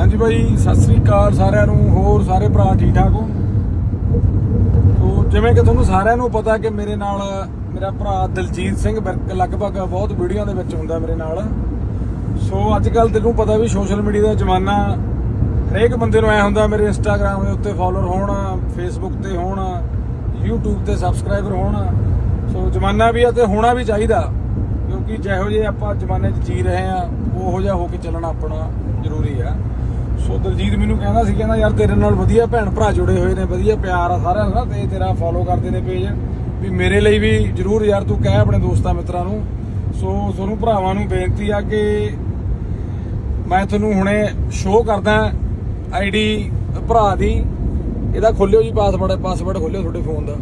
ਹਾਂਜੀ ਬਾਈ ਸਤਿ ਸ੍ਰੀ ਅਕਾਲ ਸਾਰਿਆਂ ਨੂੰ, ਹੋਰ ਸਾਰੇ ਭਰਾ ਠੀਕ ਠਾਕ ਹੋ? ਸੋ ਜਿਵੇਂ ਕਿ ਤੁਹਾਨੂੰ ਸਾਰਿਆਂ ਨੂੰ ਪਤਾ ਕਿ ਮੇਰੇ ਨਾਲ ਮੇਰਾ ਭਰਾ ਦਲਜੀਤ ਸਿੰਘ ਬਿਰਕ ਲਗਭਗ ਬਹੁਤ ਵੀਡੀਓ ਦੇ ਵਿੱਚ ਹੁੰਦਾ ਮੇਰੇ ਨਾਲ। ਸੋ ਅੱਜ ਕੱਲ ਤੈਨੂੰ ਪਤਾ ਵੀ ਸੋਸ਼ਲ ਮੀਡੀਆ ਦਾ ਜ਼ਮਾਨਾ ਹਰੇਕ ਬੰਦੇ ਨੂੰ ਐ ਹੁੰਦਾ, ਮੇਰੇ ਇੰਸਟਾਗ੍ਰam ਦੇ ਉੱਤੇ ਫਾਲੋਅਰ ਹੋਣ ਫੇਸਬੁੱਕ ਤੇ ਹੋਣ, YouTube ਤੇ ਸਬਸਕ੍ਰਾਈਬਰ ਹੋਣ। ਸੋ ਜ਼ਮਾਨਾ ਵੀ ਆ ਤੇ ਹੋਣਾ ਵੀ ਚਾਹੀਦਾ। ਕਿਉਂਕਿ ਜਿਹੋ ਜਿਹੇ ਆਪਾਂ ਜ਼ਮਾਨੇ 'ਚ ਜੀ ਰਹੇ ਆ ਉਹੋ ਜਿਹਾ ਹੋ ਕੇ ਚੱਲਣਾ ਆਪਣਾ ਜ਼ਰੂਰੀ ਆ। ਸੋ ਦਲਜੀਤ ਮੈਨੂੰ ਕਹਿੰਦਾ ਸੀ, ਕਹਿੰਦਾ, ਯਾਰ ਤੇਰੇ ਨਾਲ ਵਧੀਆ ਭੈਣ ਭਰਾ ਜੁੜੇ ਹੋਏ ਨੇ, ਵਧੀਆ ਪਿਆਰ ਆ ਸਾਰਿਆਂ ਦਾ ਤੇ ਤੇਰਾ ਫੋਲੋ ਕਰਦੇ ਨੇ ਪੇਜ ਵੀ ਮੇਰੇ ਲਈ ਵੀ ਜਰੂਰ ਯਾਰ, ਤੂੰ ਕਹਿ ਆਪਣੇ ਦੋਸਤਾਂ ਮਿੱਤਰਾਂ ਨੂੰ। ਸੋ ਤੁਹਾਨੂੰ ਭਰਾਵਾਂ ਨੂੰ ਬੇਨਤੀ ਆ ਕਿ ਮੈਂ ਤੁਹਾਨੂੰ ਹੁਣੇ ਸ਼ੋਅ ਕਰਦਾ ਆਈਡੀ ਭਰਾ ਦੀ। ਇਹਦਾ ਖੋਲਿਓ ਜੀ ਪਾਸਵਰਡ ਪਾਸਵਰਡ ਖੋਲਿਓ ਤੁਹਾਡੇ ਫੋਨ ਦਾ।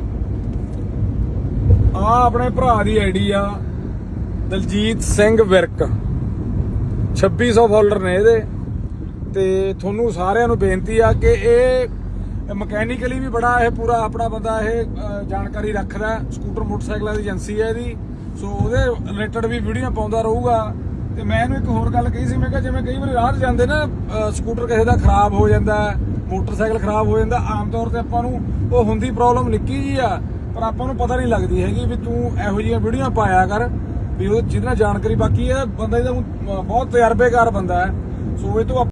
ਆ ਆਪਣੇ ਭਰਾ ਦੀ ਆਈਡੀ ਆ। ਦਲਜੀਤ ਸਿੰਘ ਵਿਰਕ। 2600 ਫਾਲੋਅਰ ਨੇ ਇਹਦੇ। ਤੇ ਤੁਹਾਨੂੰ ਸਾਰਿਆਂ ਨੂੰ ਬੇਨਤੀ ਆ ਕਿ ਇਹ ਮਕੈਨਿਕਲੀ ਵੀ ਬੜਾ ਇਹ ਪੂਰਾ ਆਪਣਾ ਬੰਦਾ ਇਹ ਜਾਣਕਾਰੀ ਰੱਖਦਾ। ਸਕੂਟਰ, ਮੋਟਰਸਾਈਕਲਾਂ ਦੀ ਏਜੰਸੀ ਹੈ ਇਹਦੀ। ਸੋ ਉਹਦੇ ਰਿਲੇਟਡ ਵੀ ਵੀਡੀਓ ਪਾਉਂਦਾ ਰਹੂਗਾ। ਤੇ ਮੈਂ ਇਹਨੂੰ ਇੱਕ ਹੋਰ ਗੱਲ ਕਹੀ ਸੀ, ਮੈਂ ਕਿਹਾ ਜਿਵੇਂ ਕਈ ਵਾਰੀ ਰਾਹ ਜਾਂਦੇ ਨਾ ਸਕੂਟਰ ਕਿਸੇ ਦਾ ਖਰਾਬ ਹੋ ਜਾਂਦਾ, ਮੋਟਰਸਾਈਕਲ ਖਰਾਬ ਹੋ ਜਾਂਦਾ, ਆਮ ਤੌਰ ਤੇ ਆਪਾਂ ਨੂੰ ਉਹ ਹੁੰਦੀ ਪ੍ਰੋਬਲਮ ਨਿੱਕੀ ਜੀ ਆ, ਪਰ ਆਪਾਂ ਨੂੰ ਪਤਾ ਨਹੀਂ ਲੱਗਦੀ ਹੈਗੀ ਵੀ ਤੂੰ ਇਹੋ ਜਿਹੀਆਂ ਵੀਡੀਓ ਪਾਇਆ ਕਰ। ਵੀ ਉਹ ਜਿਹਦੇ ਨਾਲ ਜਾਣਕਾਰੀ ਬਾਕੀ ਇਹ ਬੰਦਾ ਇਹਦਾ ਊਂ, ਅ, ਬਹੁਤ ਤਜਰਬੇਕਾਰ ਬੰਦਾ ਹੈ। ਸੋ ਇਹ ਤੋਂ